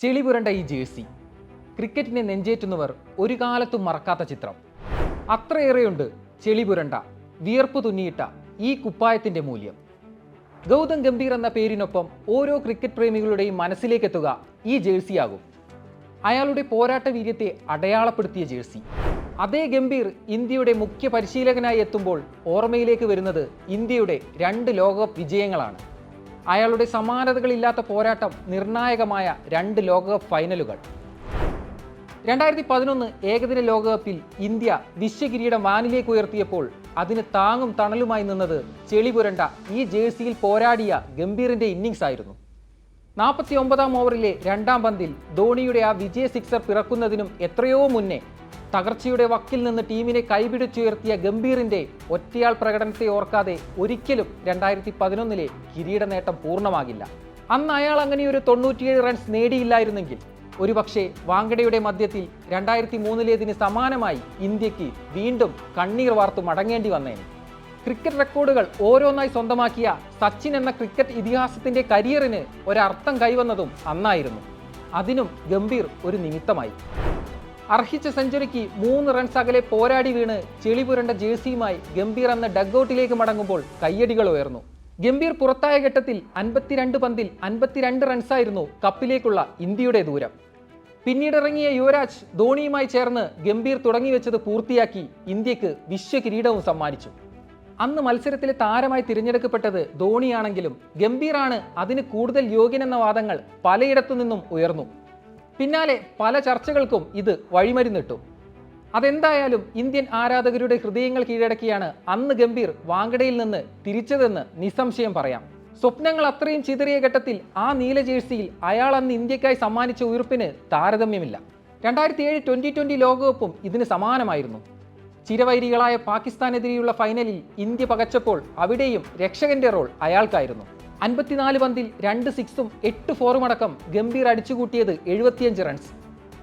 ചെളി പുരണ്ട ഈ ജേഴ്സി. ക്രിക്കറ്റിനെ നെഞ്ചേറ്റുന്നവർ ഒരു കാലത്തും മറക്കാത്ത ചിത്രം. അത്രയേറെയുണ്ട് ചെളി പുരണ്ട വിയർപ്പ് തുന്നിയിട്ട ഈ കുപ്പായത്തിന്റെ മൂല്യം. ഗൗതം ഗംഭീർ എന്ന പേരിനൊപ്പം ഓരോ ക്രിക്കറ്റ് പ്രേമികളുടെയും മനസ്സിലേക്കെത്തുക ഈ ജേഴ്സിയാകും. അയാളുടെ പോരാട്ട വീര്യത്തെ അടയാളപ്പെടുത്തിയ ജേഴ്സി. അതേ ഗംഭീർ ഇന്ത്യയുടെ മുഖ്യ പരിശീലകനായി എത്തുമ്പോൾ ഓർമ്മയിലേക്ക് വരുന്നത് ഇന്ത്യയുടെ രണ്ട് ലോകകപ്പ് വിജയങ്ങളാണ്. അയാളുടെ സമാനതകളില്ലാത്ത പോരാട്ടം നിർണായകമായ രണ്ട് ലോകകപ്പ് ഫൈനലുകൾ. രണ്ടായിരത്തി പതിനൊന്ന് ഏകദിന ലോകകപ്പിൽ ഇന്ത്യ വിശ്വകിരീടം വാനിലേക്ക് ഉയർത്തിയപ്പോൾ അതിന് താങ്ങും തണലുമായി നിന്നത് ചെളി പുരണ്ട ഈ ജേഴ്സിയിൽ പോരാടിയ ഗംഭീറിന്റെ ഇന്നിങ്സ് ആയിരുന്നു. നാൽപ്പത്തി ഒമ്പതാം ഓവറിലെ രണ്ടാം പന്തിൽ ധോണിയുടെ ആ വിജയ സിക്സർ പിറക്കുന്നതിനും എത്രയോ മുന്നേ തകർച്ചയുടെ വക്കിൽ നിന്ന് ടീമിനെ കൈപിടിച്ചുയർത്തിയ ഗംഭീറിന്റെ ഒറ്റയാൾ പ്രകടനത്തെ ഓർക്കാതെ ഒരിക്കലും രണ്ടായിരത്തി പതിനൊന്നിലെ കിരീട നേട്ടം പൂർണമാകില്ല. അന്ന് അയാൾ അങ്ങനെ ഒരു തൊണ്ണൂറ്റിയേഴ് റൺസ് നേടിയില്ലായിരുന്നെങ്കിൽ. ഒരുപക്ഷെ വാങ്കഡയുടെ മധ്യത്തിൽ രണ്ടായിരത്തി മൂന്നിലേതിന് സമാനമായി ഇന്ത്യയ്ക്ക് വീണ്ടും കണ്ണീർ വാർത്തു മടങ്ങേണ്ടി വന്നേനെ. ക്രിക്കറ്റ് റെക്കോർഡുകൾ ഓരോന്നായി സ്വന്തമാക്കിയ സച്ചിൻ എന്ന ക്രിക്കറ്റ് ഇതിഹാസത്തിന്റെ കരിയറിന് ഒരർത്ഥം കൈവന്നതും അന്നായിരുന്നു. അതിനും ഗംഭീർ ഒരു നിമിത്തമായി. അർഹിച്ച സെഞ്ചുറിക്ക് മൂന്ന് റൺസ് അകലെ പോരാടി വീണ് ചെളിപുരണ്ട ജേഴ്സിയുമായി ഗംഭീർ എന്ന ഡഗ്ഔട്ടിലേക്ക് മടങ്ങുമ്പോൾ കയ്യടികൾ ഉയർന്നു. ഗംഭീർ പുറത്തായ ഘട്ടത്തിൽ അൻപത്തിരണ്ട് പന്തിൽ അൻപത്തിരണ്ട് റൺസായിരുന്നു കപ്പിലേക്കുള്ള ഇന്ത്യയുടെ ദൂരം. പിന്നീടിറങ്ങിയ യുവരാജ് ധോണിയുമായി ചേർന്ന് ഗംഭീർ തുടങ്ങിവെച്ചത് പൂർത്തിയാക്കി ഇന്ത്യയ്ക്ക് വിശ്വകിരീടവും സമ്മാനിച്ചു. അന്ന് മത്സരത്തിലെ താരമായി തിരഞ്ഞെടുക്കപ്പെട്ടത് ധോണിയാണെങ്കിലും ഗംഭീറാണ് അതിന് കൂടുതൽ യോഗ്യനെന്ന വാദങ്ങൾ പലയിടത്തു നിന്നും ഉയർന്നു. പിന്നാലെ പല ചർച്ചകൾക്കും ഇത് വഴിമരുന്നിട്ടു. അതെന്തായാലും ഇന്ത്യൻ ആരാധകരുടെ ഹൃദയങ്ങൾ കീഴടക്കിയാണ് അന്ന് ഗംഭീർ വാങ്കഡയിൽ നിന്ന് തിരിച്ചതെന്ന് നിസ്സംശയം പറയാം. സ്വപ്നങ്ങൾ അത്രയും ചിതറിയ ഘട്ടത്തിൽ ആ നീല ജേഴ്സിയിൽ അയാൾ അന്ന് ഇന്ത്യക്കായി സമ്മാനിച്ച ഉയർപ്പിന് താരതമ്യമില്ല. രണ്ടായിരത്തി ഏഴ് ട്വന്റി ട്വന്റി ലോകകപ്പും ഇതിന് സമാനമായിരുന്നു. ചിരവൈരികളായ പാകിസ്ഥാനെതിരെയുള്ള ഫൈനലിൽ ഇന്ത്യ പകച്ചപ്പോൾ അവിടെയും രക്ഷകന്റെ റോൾ അയാൾക്കായിരുന്നു. അൻപത്തിനാല് പന്തിൽ രണ്ട് സിക്സും എട്ട് ഫോറും അടക്കം ഗംഭീർ അടിച്ചുകൂട്ടിയത് എഴുപത്തിയഞ്ച് റൺസ്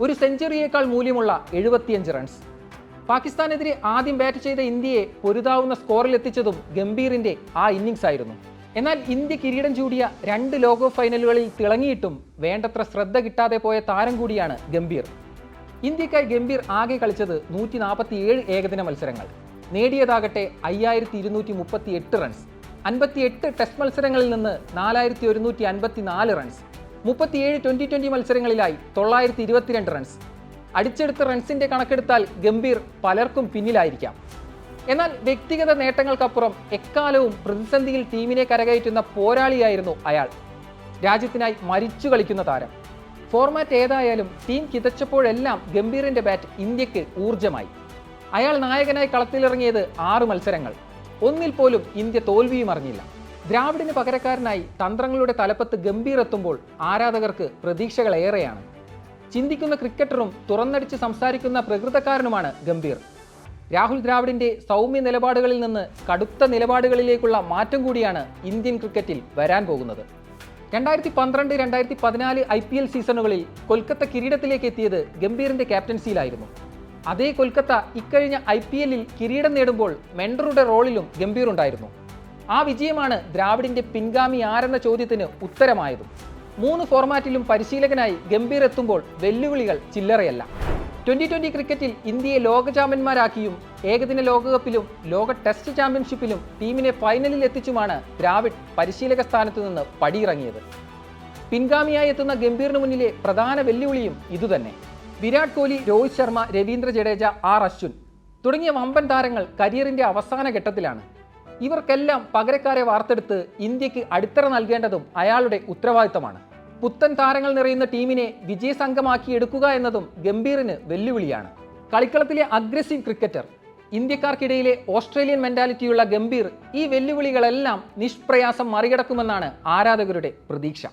ഒരു സെഞ്ചുറിയേക്കാൾ മൂല്യമുള്ള എഴുപത്തിയഞ്ച് റൺസ് പാകിസ്ഥാനെതിരെ ആദ്യം ബാറ്റ് ചെയ്ത ഇന്ത്യയെ പൊരുതാവുന്ന സ്കോറിലെത്തിച്ചതും ഗംഭീറിന്റെ ആ ഇന്നിങ്സ് ആയിരുന്നു. എന്നാൽ ഇന്ത്യ കിരീടം ചൂടിയ രണ്ട് ലോക ഫൈനലുകളിൽ തിളങ്ങിയിട്ടും വേണ്ടത്ര ശ്രദ്ധ കിട്ടാതെ പോയ താരം കൂടിയാണ് ഗംഭീർ. ഇന്ത്യക്കായി ഗംഭീർ ആകെ കളിച്ചത് നൂറ്റി നാൽപ്പത്തി ഏഴ് ഏകദിന മത്സരങ്ങൾ. നേടിയതാകട്ടെ അയ്യായിരത്തി ഇരുന്നൂറ്റി മുപ്പത്തി എട്ട് റൺസ് അൻപത്തി എട്ട് ടെസ്റ്റ് മത്സരങ്ങളിൽ നിന്ന് നാലായിരത്തി ഒരുന്നൂറ്റി അൻപത്തി നാല് റൺസ് മുപ്പത്തിയേഴ് ട്വന്റി ട്വന്റി മത്സരങ്ങളിലായി തൊള്ളായിരത്തി ഇരുപത്തിരണ്ട് റൺസ് അടിച്ചെടുത്ത റൺസിന്റെ കണക്കെടുത്താൽ ഗംഭീർ പലർക്കും പിന്നിലായിരിക്കാം. എന്നാൽ വ്യക്തിഗത നേട്ടങ്ങൾക്കപ്പുറം എക്കാലവും പ്രതിസന്ധിയിൽ ടീമിനെ കരകയറ്റുന്ന പോരാളിയായിരുന്നു അയാൾ. രാജ്യത്തിനായി മരിച്ചു കളിക്കുന്ന താരം. ഫോർമാറ്റ് ഏതായാലും ടീം കിതച്ചപ്പോഴെല്ലാം ഗംഭീറിന്റെ ബാറ്റ് ഇന്ത്യയ്ക്ക് ഊർജമായി അയാൾ നായകനായി കളത്തിലിറങ്ങിയത് ആറ് മത്സരങ്ങൾ. ഒന്നിൽ പോലും ഇന്ത്യ തോൽവിയും അറിഞ്ഞില്ല. ദ്രാവിഡിന് പകരക്കാരനായി തന്ത്രങ്ങളുടെ തലപ്പത്ത് ഗംഭീർ എത്തുമ്പോൾ ആരാധകർക്ക് പ്രതീക്ഷകൾ ഏറെയാണ്. ചിന്തിക്കുന്ന ക്രിക്കറ്ററും തുറന്നടിച്ച് സംസാരിക്കുന്ന പ്രകൃതക്കാരനുമാണ് ഗംഭീർ. രാഹുൽ ദ്രാവിഡിന്റെ സൗമ്യ നിലപാടുകളിൽ നിന്ന് കടുത്ത നിലപാടുകളിലേക്കുള്ള മാറ്റം കൂടിയാണ് ഇന്ത്യൻ ക്രിക്കറ്റിൽ വരാൻ പോകുന്നത്. രണ്ടായിരത്തി പന്ത്രണ്ട് രണ്ടായിരത്തി പതിനാല് ഐ പി എൽ സീസണുകളിൽ കൊൽക്കത്ത കിരീടത്തിലേക്ക് എത്തിയത് ഗംഭീറിന്റെ ക്യാപ്റ്റൻസിയിലായിരുന്നു. അതേ കൊൽക്കത്ത ഇക്കഴിഞ്ഞ ഐ പി എല്ലിൽ കിരീടം നേടുമ്പോൾ മെൻഡറുടെ റോളിലും ഗംഭീർ ഉണ്ടായിരുന്നു ആ വിജയമാണ് ദ്രാവിഡിന്റെ പിൻഗാമി ആരെന്ന ചോദ്യത്തിന് ഉത്തരമായതും. മൂന്ന് ഫോർമാറ്റിലും പരിശീലകനായി ഗംഭീർ എത്തുമ്പോൾ വെല്ലുവിളികൾ ചില്ലറയല്ല. ട്വന്റി ട്വന്റി ക്രിക്കറ്റിൽ ഇന്ത്യയെ ലോക ചാമ്പ്യന്മാരാക്കിയും ഏകദിന ലോകകപ്പിലും ലോക ടെസ്റ്റ് ചാമ്പ്യൻഷിപ്പിലും ടീമിനെ ഫൈനലിൽ എത്തിച്ചുമാണ് ദ്രാവിഡ് പരിശീലക സ്ഥാനത്ത് നിന്ന് പടിയിറങ്ങിയത്. പിൻഗാമിയായി എത്തുന്ന ഗംഭീറിന് മുന്നിലെ പ്രധാന വെല്ലുവിളിയും ഇതുതന്നെ. വിരാട് കോഹ്ലി രോഹിത് ശർമ്മ രവീന്ദ്ര ജഡേജ ആർ അശ്വിൻ തുടങ്ങിയ വമ്പൻ താരങ്ങൾ കരിയറിന്റെ അവസാന ഘട്ടത്തിലാണ്. ഇവർക്കെല്ലാം പകരക്കാരെ വാർത്തെടുത്ത് ഇന്ത്യയ്ക്ക് അടിത്തറ നൽകേണ്ടതും അയാളുടെ ഉത്തരവാദിത്തമാണ്. പുത്തൻ താരങ്ങൾ നിറയുന്ന ടീമിനെ വിജയസംഘമാക്കി എടുക്കുക എന്നതും ഗംഭീറിന് വെല്ലുവിളിയാണ്. കളിക്കളത്തിലെ അഗ്രസീവ് ക്രിക്കറ്റർ ഇന്ത്യക്കാർക്കിടയിലെ ഓസ്ട്രേലിയൻ മെന്റാലിറ്റിയുള്ള ഗംഭീർ ഈ വെല്ലുവിളികളെല്ലാം നിഷ്പ്രയാസം മറികടക്കുമെന്നാണ് ആരാധകരുടെ പ്രതീക്ഷ.